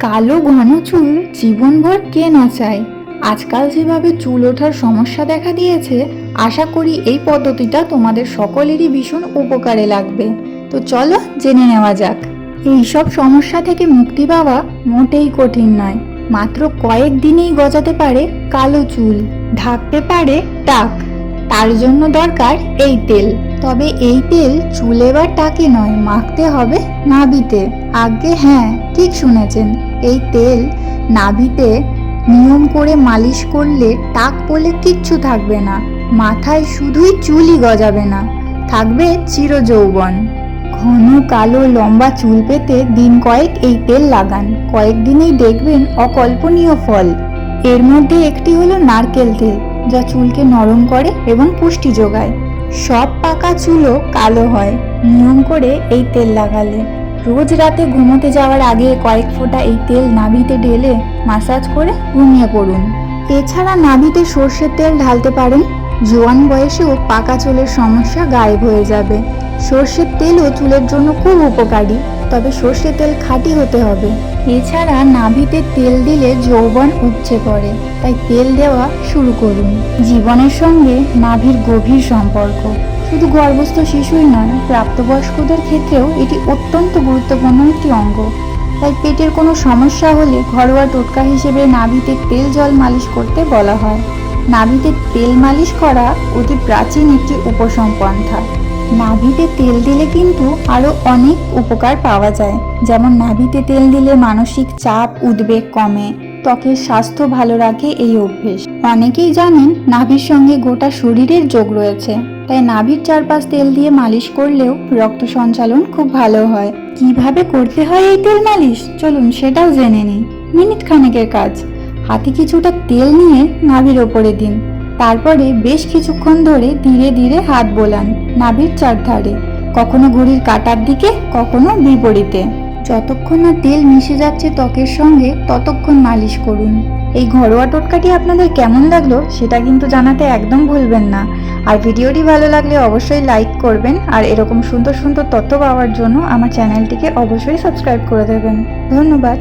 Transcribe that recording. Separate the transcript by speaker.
Speaker 1: কালো ঘন চুল জীবনভর কে না চায়? আজকাল যেভাবে চুল ওঠার সমস্যা দেখা দিয়েছে, আশা করি এই পদ্ধতিটা তোমাদের সকলেরই ভীষণ উপকারে লাগবে। তো চলো জেনে নেওয়া যাক। এইসব সমস্যা থেকে মুক্তি পাওয়া মোটেই কঠিন নয়। মাত্র কয়েক দিনেই গজাতে পারে কালো চুল, ঢাকতে পারে টাক। তার জন্য দরকার এই তেল। তবে এই তেল চুলে বা টাকে নয়, মাখতে হবে নাভিতে। আগে হ্যাঁ ঠিক শুনেছেন। এই তেল নাভিতে নিয়ম করে মালিশ করলে টাক বলে কিচ্ছু থাকবে না। মাথায় শুধুই চুলই গজাবে না, থাকবে চির যৌবন ঘন কালো লম্বা চুল পেতে দিন কয়েক এই তেল লাগান। কয়েকদিনেই দেখবেন অকল্পনীয় ফল। এর মধ্যে একটি হলো নারকেল তেল, যা চুলকে নরম করে এবং পুষ্টি যোগায়। সব পাকা চুলও কালো হয়, নিয়ম করে এই তেল লাগালে। রোজ রাতে ঘুমোতে যাওয়ার আগে কয়েক ফোঁটা এই তেল নাভিতে ঢেলে মাসাজ করে ঘুমিয়ে পড়ুন। এছাড়া নাভিতে সর্ষের তেল ঢালতে পারেন। জোয়ান বয়সেও পাকা চুলের সমস্যা গায়েব হয়ে যাবে। সর্ষের তেলও চুলের জন্য খুব উপকারী, তবে সর্ষের তেল খাঁটি হতে হবে। এছাড়া নাভিতে তেল দিলে যৌবন উপচে পড়ে, তাই তেল দেওয়া শুরু করুন। জীবনের সঙ্গে নাভির গভীর সম্পর্ক। শুধু গর্ভস্থ শিশুই নয়, প্রাপ্তবয়স্কদের ক্ষেত্রেও এটি অত্যন্ত গুরুত্বপূর্ণ একটি অঙ্গ। তাই পেটের কোনো সমস্যা হলে ঘরোয়া টোটকা হিসেবে নাভিতে তেল জল মালিশ করতে বলা হয়। নাভিতে তেল মালিশ করা অতি প্রাচীন একটি উপশম পন্থা। নাভিতে তেল দিলে কিন্তু আরও অনেক উপকার পাওয়া যায়। যেমন নাভিতে তেল দিলে মানসিক চাপ উদ্বেগ কমে, ত্বকের স্বাস্থ্য ভালো রাখে এই অভ্যেস। অনেকেই জানেন নাভির সঙ্গে গোটা শরীরের যোগ রয়েছে। তাই নাভির চারপাশ তেল দিয়ে মালিশ করলেও রক্ত সঞ্চালন খুব ভালো হয়। কীভাবে করতে হয় এই তেল মালিশ? চলুন সেটাও জেনে নিই। মিনিট খানেকের কাজ। হাতে কিছুটা তেল নিয়ে নাভির ওপরে দিন। তারপরে বেশ কিছুক্ষণ ধরে ধীরে ধীরে হাত বোলান নাভির চারধারে। কখনো ঘড়ির কাটার দিকে, কখনো বিপরীতে। যতক্ষণ না তেল মিশে যাচ্ছে ত্বকের সঙ্গে, ততক্ষণ মালিশ করুন। এই ঘরোয়া টোটকাটি আপনাদের কেমন লাগল, সেটা কিন্তু জানাতে একদম ভুলবেন না। আর ভিডিওটি ভালো লাগলে অবশ্যই লাইক করবেন আর এরকম সুন্দর সুন্দর তথ্য পাওয়ার জন্য আমার চ্যানেলটিকে অবশ্যই সাবস্ক্রাইব করে দেবেন। ধন্যবাদ।